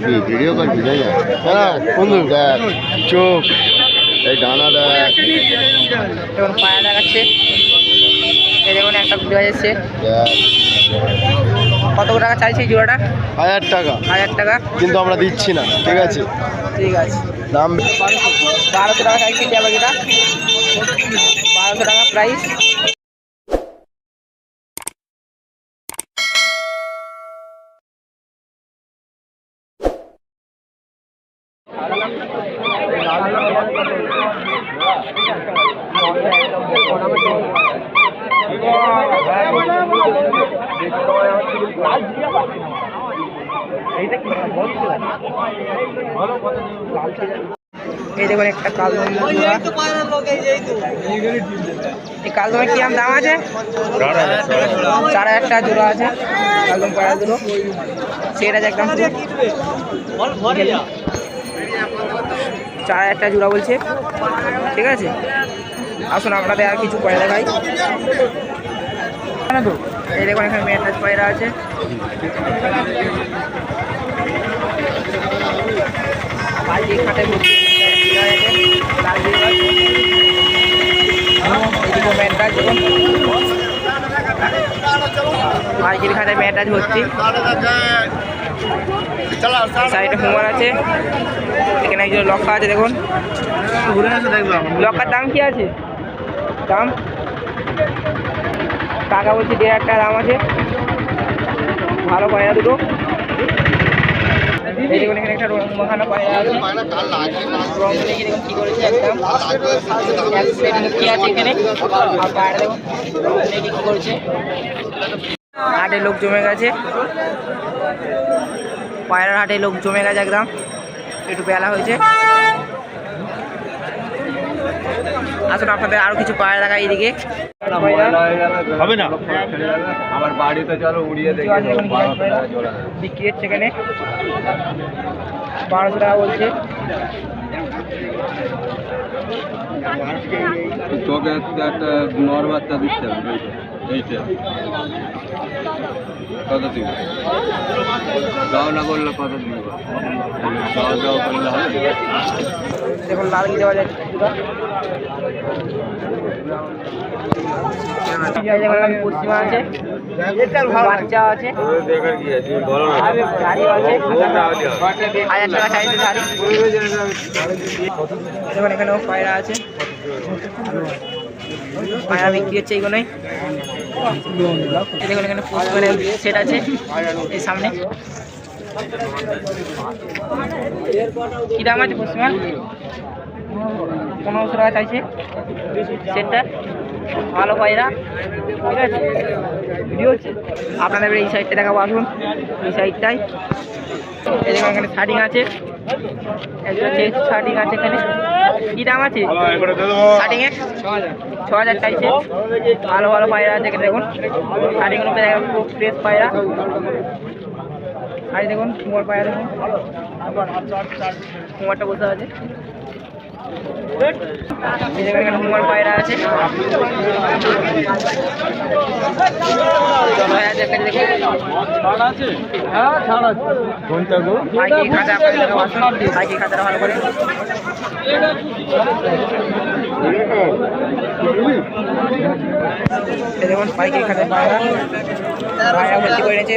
কি ভিডিও করবি তাই না হ্যাঁ বন্ধু দেখ। চোখ। এই ডানা দেখ। দেখুন পায়া দেখাচ্ছে এই দেখুন একটা এসছে দেখ। কত টাকা চাইছে জোড়াটা? হাজার টাকা। হাজার টাকা। কিন্তু আমরা দিচ্ছি না ঠিক আছে? ঠিক আছে। দাম বারোশো টাকা চাইছে বারোশো টাকা প্রাইস এই দেখুন একটা কালদম এই কালদমের কিরম দাম আছে? চার টাকা জোড়া আছে। কালদম পাড়া দুটো সেট একদম। চার টাকা জোড়া বলছে। ঠিক আছে? আসুন, আপনাদের আর কিছু পয়লা দেখাই। তো, এই দেখুন, এখানে মেয়েটার পয়রা আছে। বালতির খাটে। ম্যান্ডাজ ভর্তি সাইডে হুমার আছে। এখানে একজন লক্কা আছে, দেখুন। লক্কার দাম কি আছে? দাম? টাকা বলছি, দেড় হাজার দাম আছে। ভালো পায়রা দুটো। এখানে একটা আছে। রং দেখে দেখুন করেছে একদম। আছে এখানে? আর হাটে লোক জমে গেছে। পায়রার হাটে লোক জমে গেছে একদম। একটু বেলা হয়েছে। আসুন আপনাদের আরও কিছু পায়রা দেখা এইদিকে হবে না? আমার বাড়িতে চলো উড়িয়ে বিক্রি হচ্ছে এখানে। বারোশো টাকা বলছে। তোকে একটা নর বাচ্চা দিতে হবে। এইটা কত দিবে দাও না করলে কত দিবে দাও দাও করলে হবে? দেখুন কি দেওয়া যাচ্ছে পশ্চিমা আছে। এখানেও পায়রা আছে। পায়রা বিক্রি হচ্ছে এইগুলোই এই দেখুন এখানে পশ্চিমের সেট আছে এই সামনে। কি দাম আছে পশ্চিমবঙ্গ পনেরোশো টাকা চাইছে। সেটটা ভালো পায়রা ঠিক আছে? ভিডিও হচ্ছে। আপনাদের এই সাইডটা দেখাবো আসুন। এই সাইডটাই দেখুন এখানে শার্টিং আছে। একটা শার্টিং আছে এখানে। কী দাম আছে? শার্টিংয়ের ছ হাজার চাইছে। ভালো ভালো পায়রা আছে এখানে দেখুন। শার্টিংগুলো পুরো ফ্রেশ পায়রা। আর দেখুন কুমার পায়রা দেখুন। কুমারটা বসে আছে। এখানে কুমার পায়রা আছে। খাতাটা ভালো করে। দেখুন পাইকি খাতা পায়রা ভর্তি করে নিয়েছে।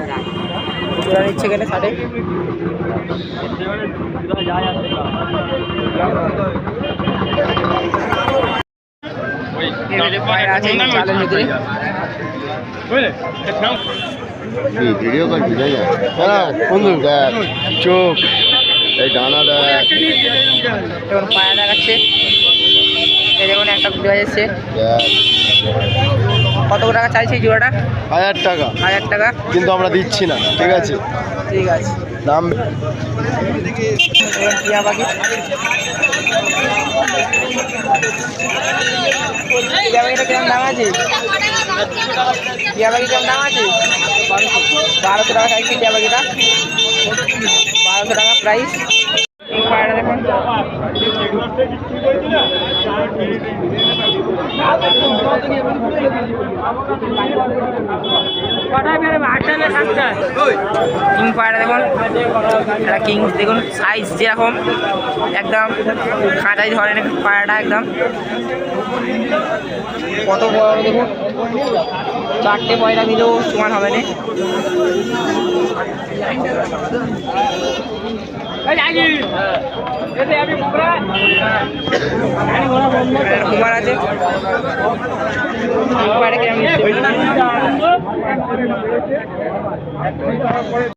জোড়া নিচ্ছে এখানে ভিডিও বন্ধু দেখ। চোখ। এই ডানা দেখ। দেখুন পায়রা দেখাচ্ছে এই দেখুন একটা বিড়াল এসছে কত টাকা চাইছে জোড়াটা? হাজার টাকা। হাজার টাকা? কিন্তু আমরা দিচ্ছি না ঠিক আছে? ঠিক আছে। দাম টিয়া পাখি। টিয়া পাখিটা কিরম দাম আছে? টিয়া পাখি কিরম দাম আছে? বারোশো টাকা সাইজ টিয়া পাখিটা। বারোশো টাকা প্রাইস কিং পায়রা দেখুন একটা কিং দেখুন সাইজ যেরকম একদম খাঁচাই ধরেন পায়রাটা একদম। কত বড় দেখুন? চারটে পয়লা দিলেও সমান হবে না। কুমার আছে কুমারে কেমন